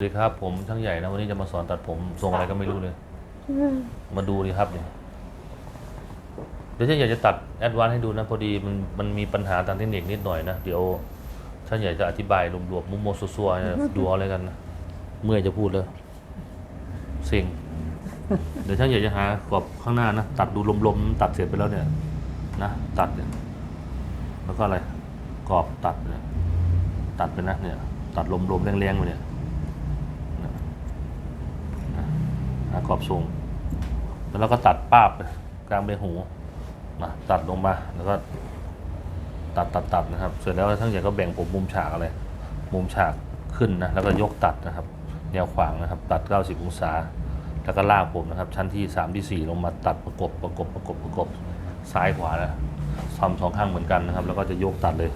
สวัสดีครับผมช่างใหญ่นะวันนี้จะมาสอนตัดผมทรงอะไรก็ไม่รู้เลย มาดูดิครับเนี่ยเดี๋ยวช่างใหญ่จะตัดแอดวานให้ดูนะพอดีมันมันมีปัญหาทางเทคนิคนิดหน่อยนะเดี๋ยวช่างใหญ่จะอธิบายรวมๆมุมโมซัวๆดูเอาอะไรกันนะเมื่อยจะพูดเลยเซ็งเดี๋ยวช่างใหญ่จะหากรอบข้างหน้านะตัดดูลมๆตัดเสร็จไปแล้วเนี่ยนะตัดเนี่ยแล้วก็อะไรกรอบตัดเนี่ยตัดไปนะเนี่ย ตัดลมๆแรงๆไปเนี่ย หากรอบทรงแล้วเราก็ตัดป้าบกลางใบหูนะตัดลงมาแล้วก็ตัดตัดตัดนะครับ เสร็จแล้วทั้งใหญ่ก็แบ่งผมมุมฉากอะไรมุมฉากขึ้นนะแล้วก็ยกตัดนะครับแนวขวางนะครับ ตัด 90 องศา แล้วก็ลากผมนะครับ ชั้นที่ 3 ที่ 4 ลงมาตัดประกบประกบประกบประกบซ้ายขวานะทำสองข้างเหมือนกันนะครับ แล้วก็จะยกตัดเลย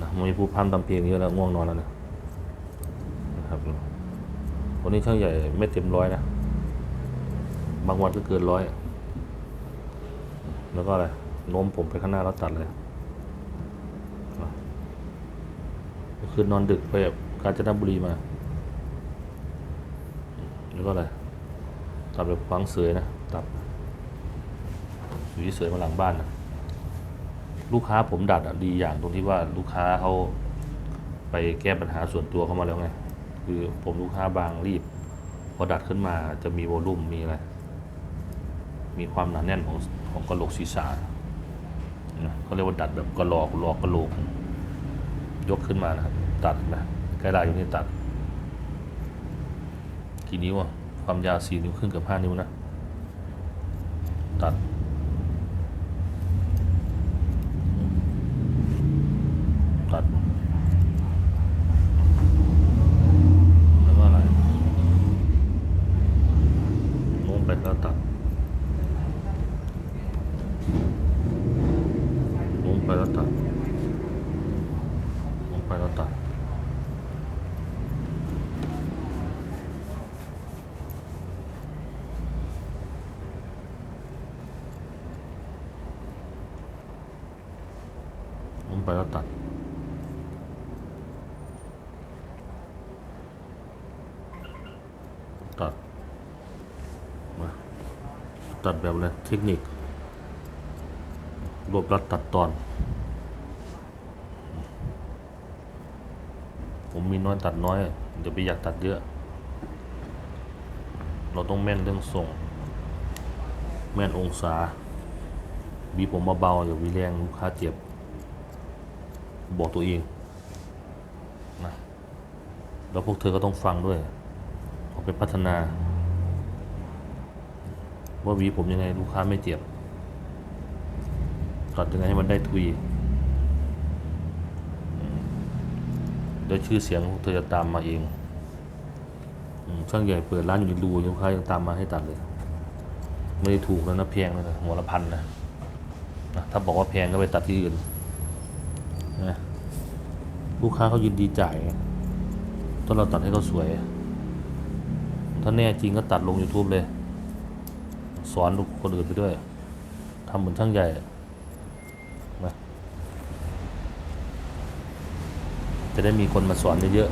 นะมันมีผู้พันตำเพียงเยอะแล้วง่วงนอนแล้วนะนะครับวันนี้ช่างใหญ่ไม่เต็มร้อยนะ บางวันก็เกินร้อยแล้วก็อะไรโน้มผมไปข้างหน้าแล้วตัดเลยคือนอนดึกไปแบบกาญจนบุรีมาแล้วก็อะไรตัดแบบฟังเสยนะตัดอยู่ที่เสยมาหลังบ้านนะลูกค้าผมดัดดีอย่างตรงที่ว่าลูกค้าเขาไปแก้ปัญหาส่วนตัวเข้ามาแล้วไง คือผมลูกค้าบางรีบ พอดัดขึ้นมาจะมีโวลูมมีอะไร มีความหนาแน่นของของกระโหลกศีรษะนะเขาเรียกว่าดัดแบบกระโหลกหลอกกระโหลก ยกขึ้นมานะครับ ตัดนะใกล้ได้อยู่นี่ตัด กี่นิ้วอะความยาวสี่นิ้วครึ่งกับห้านิ้วนะ ตัด แล้วก็อะไรโน้มไปแล้วตัดโน้มไปแล้วตัดโน้มไปแล้วตัด โน้มไปแล้วตัด ตัดมาตัดแบบอะไรเทคนิค รวบรัดตัดตอน ผมมีน้อยตัดน้อย เดี๋ยวไปอยากตัดเยอะ เราต้องแม่นเรื่องทรง แม่นองศาบีผมเบาๆอย่าวีแรงลูกค้าเจ็บ บอกตัวเองนะแล้วพวกเธอก็ต้องฟังด้วย พัฒนา ว่าวีผมยังไงลูกค้าไม่เจ็บตัดยังไงให้มันได้ทุยเดี๋ยวชื่อเสียงเธอจะตามมาเองช่างใหญ่เปิดร้านอยู่ในรูลูกค้ายังตามมาให้ตัดเลย ไม่ได้ถูกแล้วนะแพงแล้วนะหัวละพันนะถ้าบอกว่าแพงก็ไปตัดที่อื่นนะลูกค้าเขายินดีจ่ายไงถ้าเราตัดให้เขาสวย ถ้าแน่จริงก็ตัดลง YouTube เลย สอนลูกคนอื่นไปด้วยทำเหมือนช่างใหญ่นะจะได้มีคนมาสอนเยอะ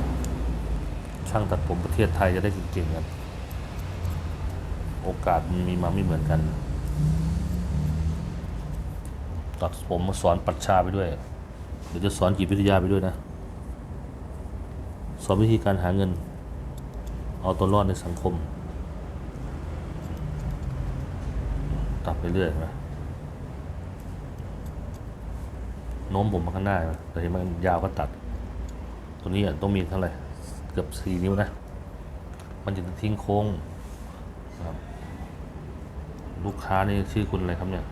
ๆช่างตัดผมประเทศไทยจะได้เก่งๆกันโอกาสมันมีมาไม่เหมือนกัน ตัดผมมาสอนปัชชาไปด้วยเดี๋ยวจะสอนจิตวิทยาไปด้วยนะ สอนวิธีการหาเงิน เอาตัวรอดในสังคมตัดไปเรื่อยนะโน้มผมมาข้างหน้านะแต่เห็นมันยาวก็ตัด ตัวนี้อะต้องมีเท่าไหร่เกือบสี่นิ้วนะ มันจะทิ้งโค้งนะครับลูกค้านี่ชื่อคุณอะไรครับเนี่ย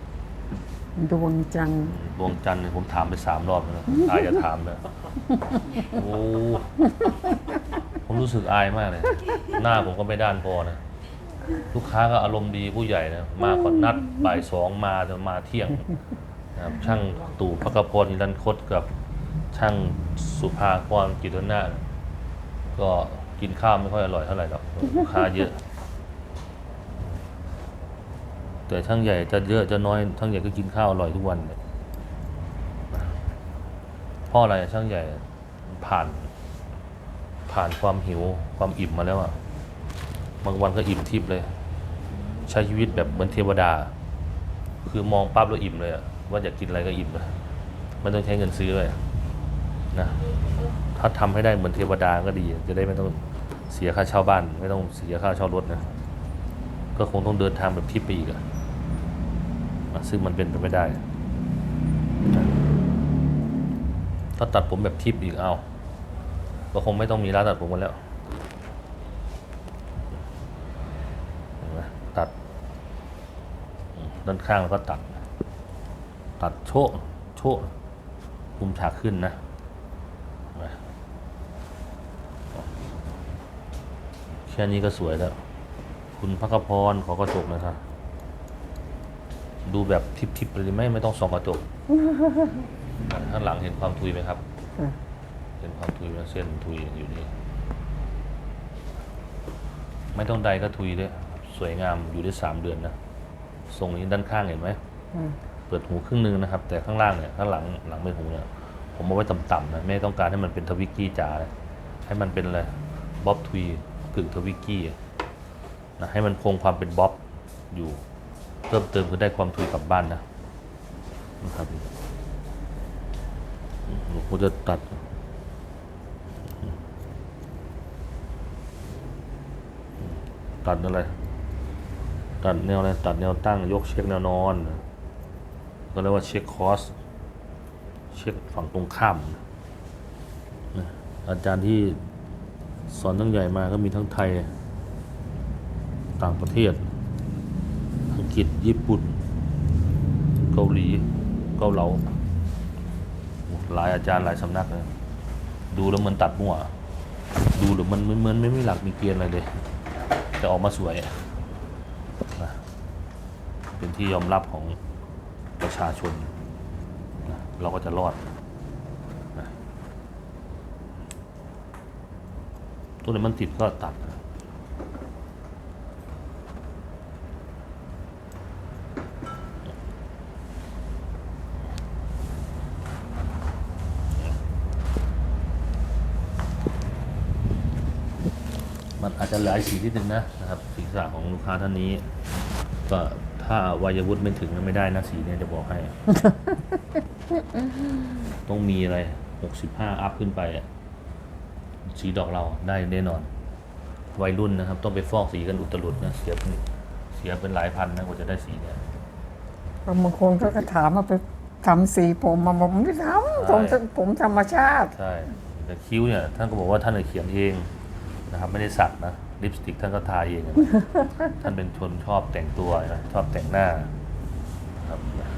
ดวงจันทร์ดวงจันทร์เนี่ยผมถามไปสามรอบแล้วนะอายจะถามเลยโอ้ ผมรู้สึกอายมากเลย หน้าผมก็ไม่ด้านพอนะ ลูกค้าก็อารมณ์ดีผู้ใหญ่นะ มาก่อนนัดบ่ายสองมาจะมาเที่ยงนะครับช่างตู่พกพลนิรันดร์คดกับช่างสุภาพรกิตนาถก็กินข้าวไม่ค่อยอร่อยเท่าไหร่หรอกลูกค้าเยอะ แต่ช่างใหญ่จะเยอะจะน้อยช่างใหญ่ก็กินข้าวอร่อยทุกวันเนี่ยเพ่ออะไรช่างใหญ่ผ่าน ผ่านความหิวความอิ่มมาแล้วอะบางวันก็อิ่มทิพย์เลย ใช้ชีวิตแบบเหมือนเทวดา คือมองปั๊บแล้วอิ่มเลยอะว่าอยากกินอะไรก็อิ่มเลยไม่ต้องใช้เงินซื้อเลยนะถ้าทำให้ได้เหมือนเทวดาก็ดี จะได้ไม่ต้องเสียค่าเช่าบ้าน ไม่ต้องเสียค่าเช่ารถนะก็คงต้องเดินทางแบบทิพย์ไปอีกอะอะซึ่งมันเป็นไปไม่ได้นะถ้าตัดผมแบบทิพย์อีกเอา ก็คงไม่ต้องมีร้านตัดผมกันแล้วตัด ด้านข้างแล้วก็ตัด ตัดโชะโชะมุมฉากขึ้นนะแค่นี้ก็สวยแล้ว คุณพักพรขอกระจกนะครับ ดูแบบทิปๆเลยไหมไม่ต้องส่องกระจก ข้างหลังเห็นความทุยไหมครับ เห็นความทุยไหมเส้นทุยอยู่นี่ไม่ต้องใดก็ทุยด้วยสวยงามอยู่ได้สามเดือนนะทรงนี้ด้านข้างเห็นไหมค่ะเปิดหูครึ่งหนึงนะครับ แต่ข้างล่างเนี่ยข้างหลังหลังไม่หูเนี่ยผมเอาไว้ต่ำๆนะไม่ต้องการให้มันเป็นทวิกกี้จ๋านะให้มันเป็นอะไรบ๊อบทวีกึ่งทวิกกี้นะให้มันคงความเป็นบ๊อบอยู่เพิ่มเติมคือได้ความทุยกลับบ้านนะนะครับผมจะตัด ตัดอะไร ตัดแนวอะไร ตัดแนวตั้ง ยกเช็คแนวนอนก็เรียกว่าเช็คคอส เช็คฝั่งตรงข้าม อาจารย์ที่สอนตั้งใหญ่มาก็มีทั้งไทย ต่างประเทศ อังกฤษ ญี่ปุ่น เกาหลี เกาเหลา หลายอาจารย์หลายสำนักเลยดูแล้วมันตัดมั่ว ดูแล้วมันเหมือนไม่มีหลักมีเกณฑ์อะไรเลย แต่ออกมาสวยนะเป็นที่ยอมรับของประชาชนนะเราก็จะรอดนะตัวไหนมันติดก็ตัดนะ มันอาจจะหลายสีนิดนึงนะนะครับศีรษะของลูกค้าท่านนี้ ก็ถ้าวัยวุฒิไม่ถึงก็ไม่ได้นะสีเนี่ยจะบอกให้ ต้องมีอะไรหกสิบห้าอัพขึ้นไปอะสีดอกเราได้แน่นอน วัยรุ่นนะครับ ต้องไปฟอกสีกันอุตลุดนะเสียเป็นเสียเป็นหลายพันนะกว่าจะได้สีเนี่ยบางคนก็ถามมาไปทำสีผมมาบอกไม่ได้ทำผมจะผมธรรมชาติ ใช่แต่คิ้วเนี่ย ท่านก็บอกว่าท่านน่ะเขียนเอง นะครับไม่ได้สักนะลิปสติกท่านก็ทาเองนะท่านเป็นคนชอบแต่งตัวนะชอบแต่งหน้านะครับนะ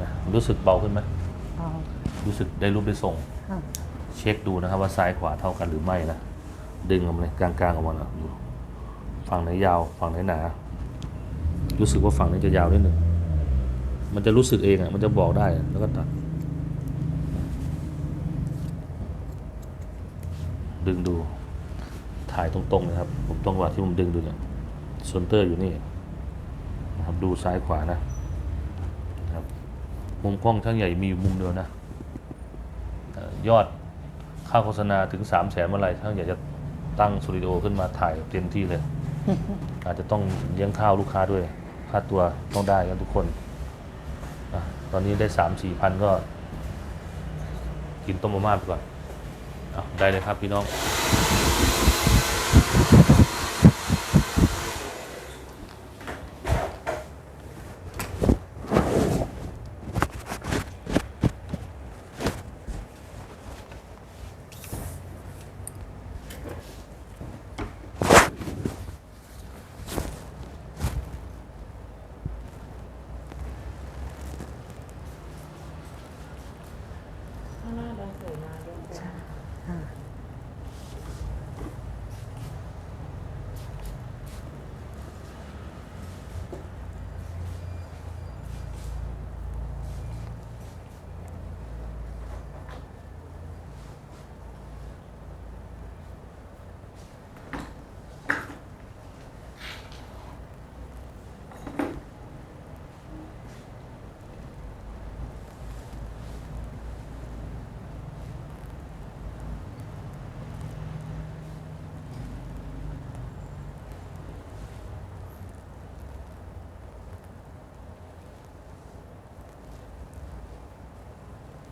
นะรู้สึกเบาขึ้นไหมอ๋อรู้สึกได้รูปได้ทรง ค่ะเช็คดูนะครับว่าซ้ายขวาเท่ากันหรือไม่นะ ดึงออกมาเลยกลางๆออกมานะดูฝั่งไหนยาวฝั่งไหนหนา รู้สึกว่าฝั่งนี้จะยาวนิดหนึ่งมันจะรู้สึกเองอะมันจะบอกได้แล้วก็ตัด ดึงดู ถ่ายตรงๆนะครับ ผมตรงกว่าที่ผมดึงดูเนี่ยซนเตอร์อยู่นี่นะครับดูซ้ายขวานะนะครับมุมกล้องทั้งใหญ่มีอยู่มุมเดียวนะเอ่อยอดค่าโฆษณาถึงสามแสนเมื่อไหรถ้าอยากจะตั้งสตูดิโอขึ้นมาถ่ายเต็มที่เลย อาจจะต้องเลี้ยงข้าวลูกค้าด้วยค่าตัวต้องได้กันทุกคนอะตอนนี้ได้สามสี่พันก็ กินต้มมาม่าไปก่อนเอาได้เลยครับพี่น้อง ส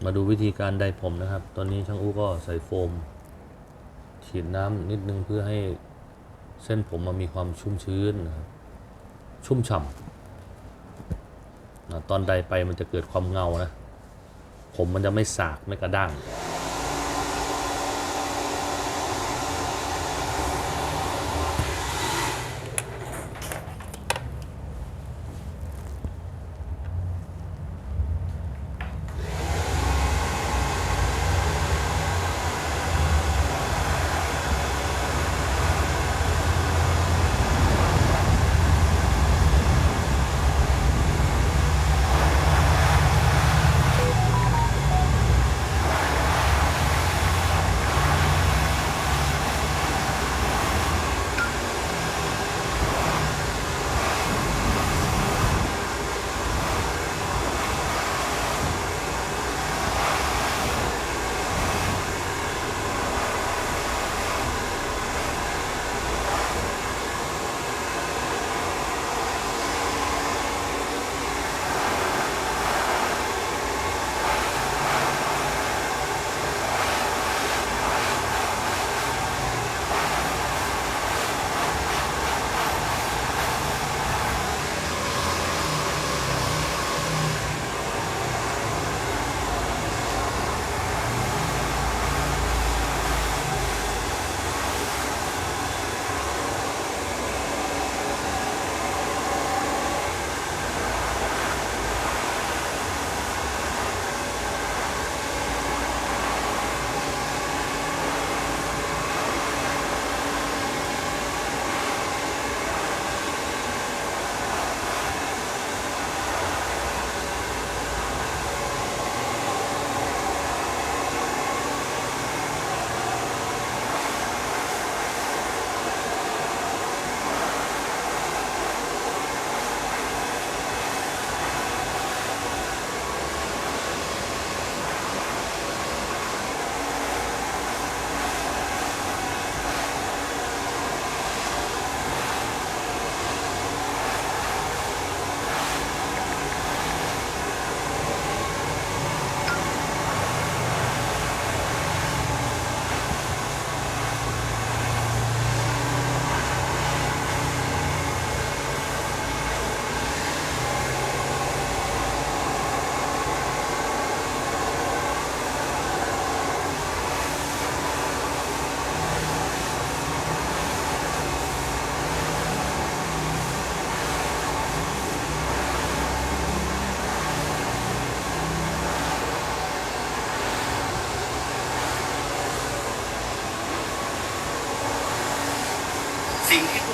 มาดูวิธีการไดผมนะครับ ตอนนี้ช่างอู้ก็ใส่โฟม ฉีดน้ำนิดนึงเพื่อให้เส้นผมมันมีความชุ่มชื้นนะครับชุ่มฉ่ำตอนใดไปมันจะเกิดความเงานะ ผมมันจะไม่สากไม่กระด้าง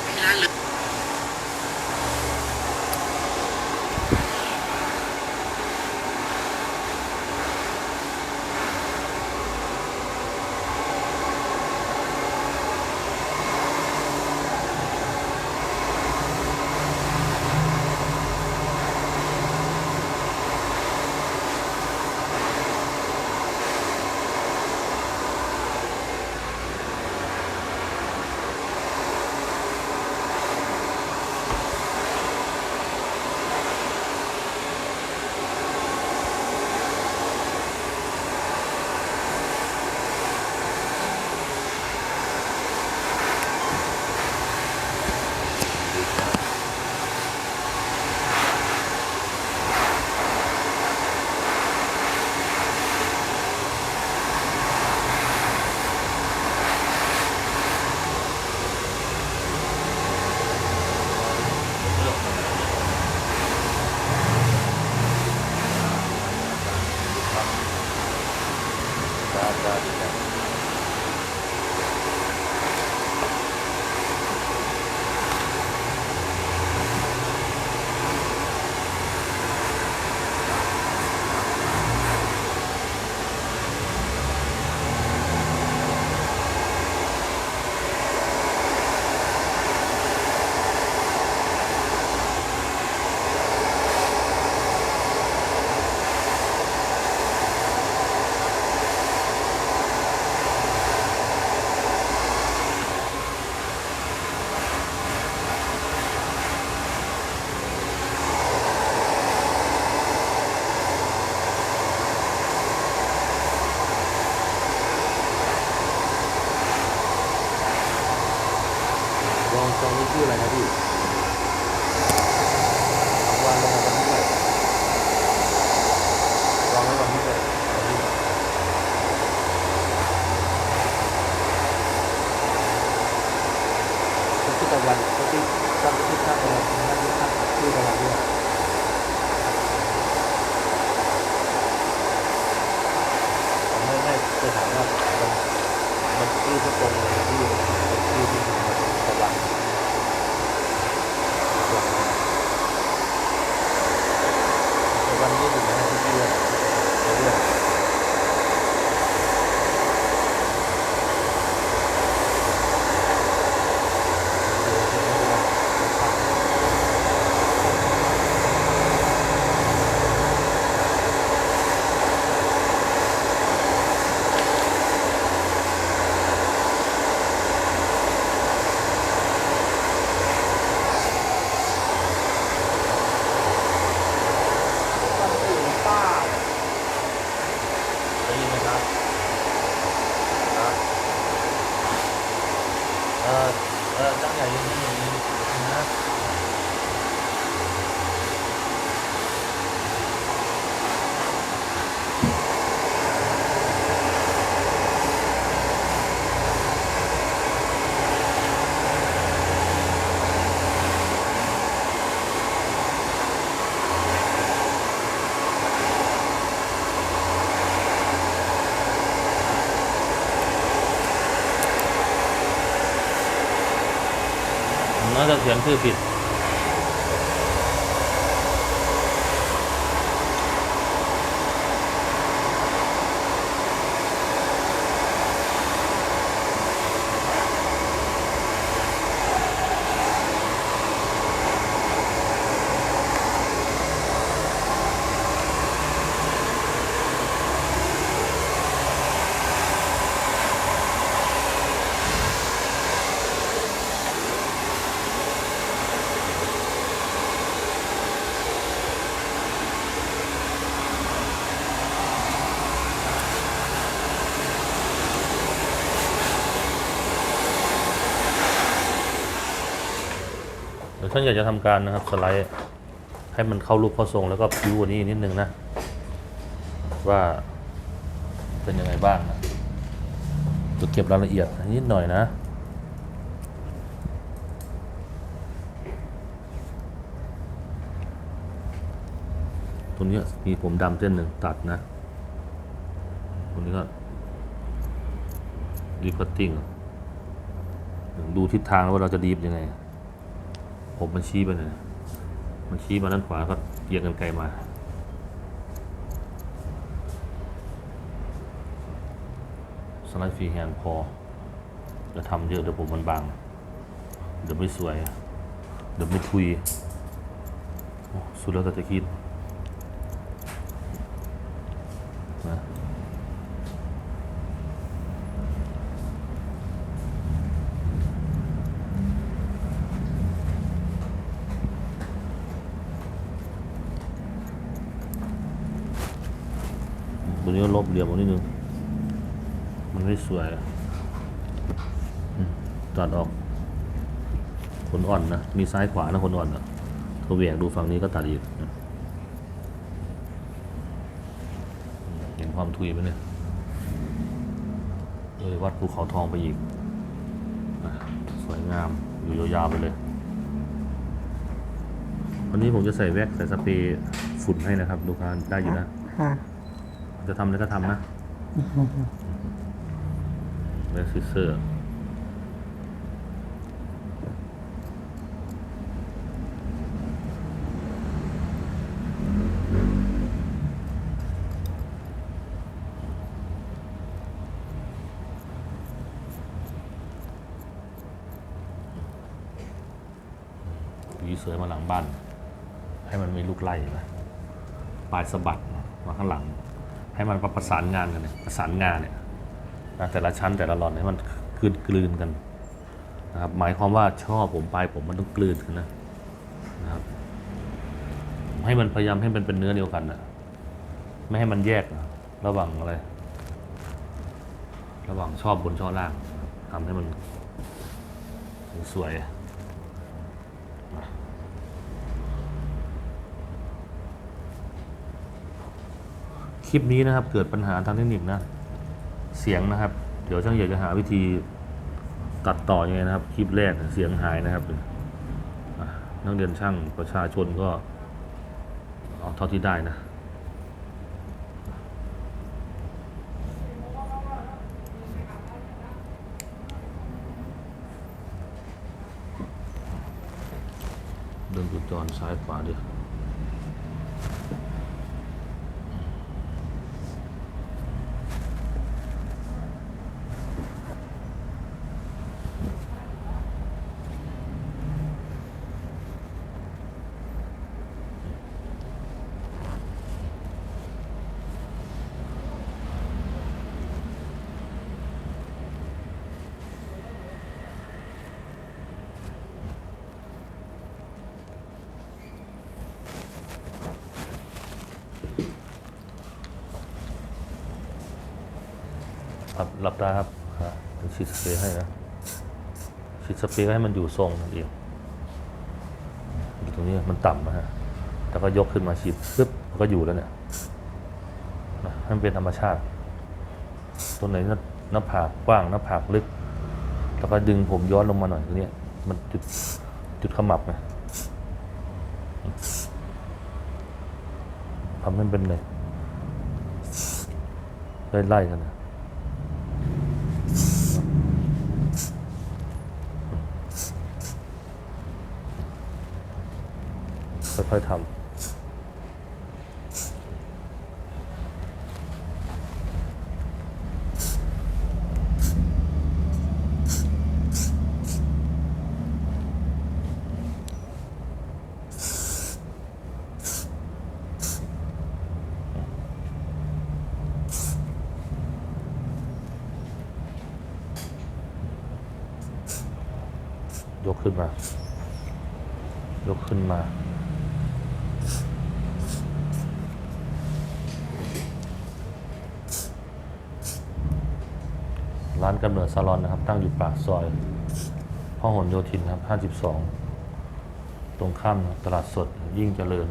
สิ่ น่า จะเขียนอยาอยากจะทำการนะครับสไลด์ให้มันเข้ารูปเข้าทรงแล้วก็พิ้วกว่านี้นิดนึงนะ ว่าเป็นยังไงบ้างนะจะเก็บรายละเอียดนิดหน่อยนะตรงนี้มีผมดำเส้นหนึ่งตัดนะตรงนี้ก็ดีพัตติ้ง ดูทิศทางแล้วว่าเราจะดีฟยังไง ผมมันชี้ไปเลยมันชี้มาด้านขวาก็เอียงกันไกลมา สไลด์ฟรีแฮนด์พอ จะทำเยอะเดี๋ยวผมมันบาง เดี๋ยวไม่สวย เดี๋ยวไม่ทุย สุดแล้วแต่จะคิดนะ ตัวนี้ก็ ลี่ยมออกนิดนึง มันไม่สวยตัดออกขนอ่อนนะ มีซ้ายขวานะขนอ่อนนะตัวเหวี่ยงดูฝั่งนี้ก็ตัดอีกเห็นความทุยไหมเนี่ยเลยวัดภูเขาทองไปอีก สวยงาม อยู่ยาวๆไปเลย วันนี้ผมจะใส่แว็กซ์ใส่สเปรย์ฝุ่นให้นะครับ ดูการได้อยู่นะค่ะ จะทำอะไรก็ทำนะแม็กซิเซอร์ยีเสือมาหลังบ้าน ให้มันมีลูกไล่นะปลายสะบัดมาข้างหลัง ให้มันประสานงานกันเนี่ยประสานงานเนี่ยนะแต่ละชั้นแต่ละหลอนให้มันกลืนกลืนกันนะครับหมายความว่าช่อผมปลายผมมันต้องกลืนกันนะนะครับให้มันพยายามให้มันเป็นเนื้อเดียวกันนะไม่ให้มันแยกนะระหว่างอะไรระหว่างชอบบนช่อล่างทำให้มันสวย คลิปนี้นะครับเกิดปัญหาทางเทคนิคนะเสียงนะครับ เดี๋ยวช่างอยากจะหาวิธีตัดต่อยังไงนะครับ คลิปแรกเสียงหายนะครับนักเรียนช่างประชาชนก็เอาเท่าที่ได้นะเดินจุดจรซ้ายขวาดิครับหลับตาครับฮะเดี๋ยวฉีดสเปรย์ให้นะฉีด สเปรย์ให้มันอยู่ทรงนั่นเองอยู่ตรงนี้มันต่ำนะฮะแล้วก็ยกขึ้นมาฉีดปึ๊บมันก็อยู่แล้วเนี่ยให้มันเป็นธรรมชาติตรงไหนหน้าผากกว้างหน้าผากลึก แล้วก็ดึงผมย้อนลงมาหน่อยตรงนี้มันจุดจุดขมับไงทำให้มันเป็นเลยไล่ๆกันนะ ค่อยทำยกขึ้นมา ยกขึ้นมา ร้านกำเนิดซาลอนนะครับ ตั้งอยู่ปากซอยพหลโยธินครับ 52 ตรงข้ามตลาดสดยิ่งเจริญ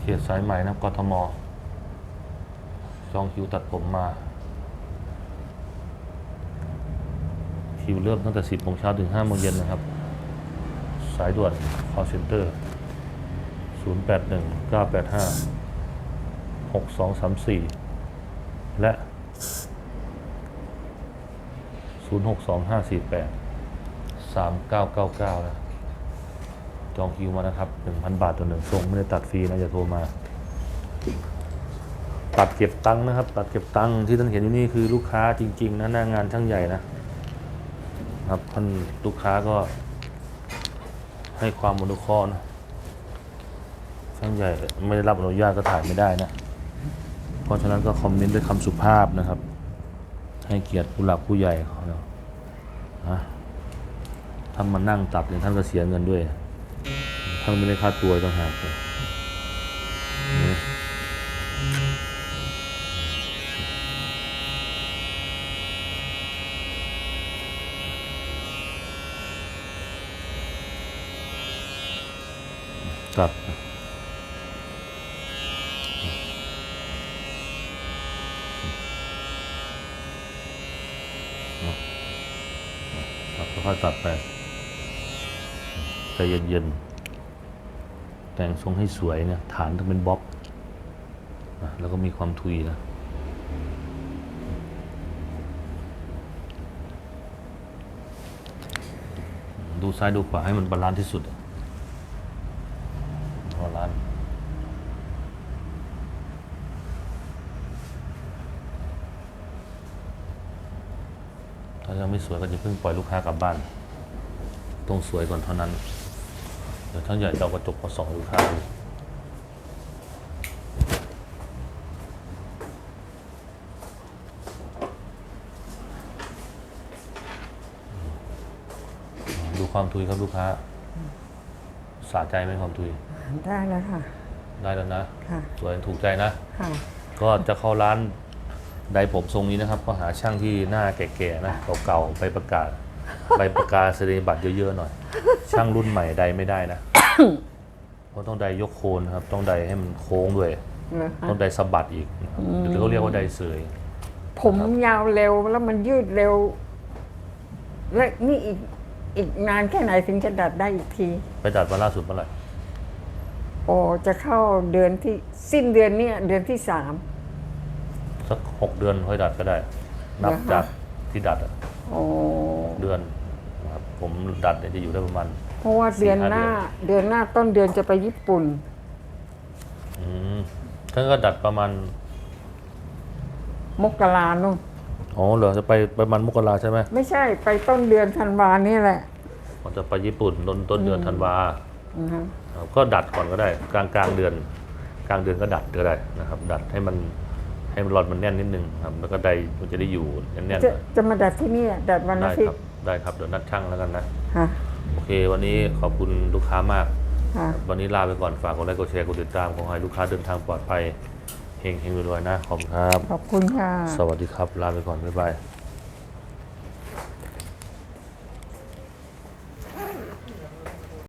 เขตสายไหมนะครับกทมจองคิวตัดผมมา คิวเริ่มตั้งแต่ 10โมงเช้าถึง5โมงเย็นนะครับ สายด่วน call center 081 985 6234 และ0 6 2 5 4 8 3 9 9 9นะจองคิวมานะครับ1,000บาทต่อหนึ่งทรงไม่ได้ตัดฟรีนะอย่าโทรมา ตัดเก็บตังค์นะครับ ตัดเก็บตังค์ที่ท่านเห็นอยู่นี่คือลูกค้าจริง ๆนะหน้างานช่างใหญ่นะครับท่านลูกค้าก็ให้ความอนุเคราะห์นะช่างใหญ่ไม่ได้รับอนุญาตก็ถ่ายไม่ได้นะ เพราะฉะนั้นก็คอมเมนต์ด้วยคำสุภาพนะครับ ให้เกียรติผู้หลักผู้ใหญ่เขาเนาะนะถ้ามานั่งตัดเนี่ยท่านก็เสียเงินด้วย ท่านไม่ได้ค่าตัวต่างหากเลยนี่ตัด ค่อยตัดไปใจเย็นๆ แต่งทรงให้สวยเนี่ย ฐานต้องเป็นบล็อกแล้วก็มีความทุยนะดูซ้ายดูขวาให้มันบาลานซ์ที่สุดอะบาลานซ์ถ้ายังไม่ สวยก็จะเพิ่งปล่อยลูกค้ากลับบ้านต้องสวยก่อนเท่านั้น เดี๋ยวท่านใหญ่จะเอากระจกมาส่องลูกค้าดูดูความทุยครับลูกค้า สะใจไหมความทุย ได้แล้วค่ะ ได้แล้วนะ ค่ะ สวยถูกใจนะ ค่ะ ก็จะเข้าร้าน ใดผมทรงนี้นะครับ ก็หาช่างที่หน้าแก่ๆนะเก่าๆไปประกาศใบประกาศแสดงบัตรเยอะๆหน่อย ช่างรุ่นใหม่ใดไม่ได้นะเพราะต้องใดยกโคนครับ ต้องใดให้มันโค้งด้วยเหรอคะต้องไดสะบัดอีกนะครับหรือเขาเรียกว่าไดเสย ผมยาวเร็วแล้วมันยืดเร็ว และนี่อีกอีกนานแค่ไหนถึงจะดัดได้อีกที ไปดัดมาล่าสุดเมื่อไหร่ โอ้จะเข้าเดือนที่สิ้นเดือนเนี่ยเดือนที่สาม สักหกเดือนค่อยดัดก็ได้ นับเหรอคะ จากที่ดัดอะโอ้เดือนนะครับผมดัดเนี่ยจะอยู่ได้ประมาณ เพราะว่าเดือนหน้า เดือนหน้าต้นเดือนจะไปญี่ปุ่น อืมท่านก็ดัดประมาณมกรานู่นอ๋อเหรอจะไปประมาณมกราใช่ไหมไม่ใช่ไปต้นเดือนธันวานี่แหละมันจะไปญี่ปุ่นต้นต้นเดือนธันวานะฮะครับก็ดัดก่อนก็ได้ กลางกลางเดือน กลางเดือนก็ดัดก็ได้นะครับ ดัดให้มัน ให้มันรอนมันแน่นนิดนึงครับแล้วก็ได้มันจะได้อยู่แน่นๆหน่จะอยจะมาดัดที่นี่ดัดวันได้อาทิตครับย์ได้ครับเดี๋ยวนัดช่างแล้วกันนะฮะโอเค วันนี้ขอบคุณลูกค้ามากฮะวันนี้ลาไปก่อนฝากกดไลค์กดแชร์กดติดตามขอให้ลูกค้าเดินทางปลอดภัยเฮงเฮงรวยๆนะขอบคุณครับ ขอบคุณค่ะ สวัสดีครับลาไปก่อนบ๊ายบาย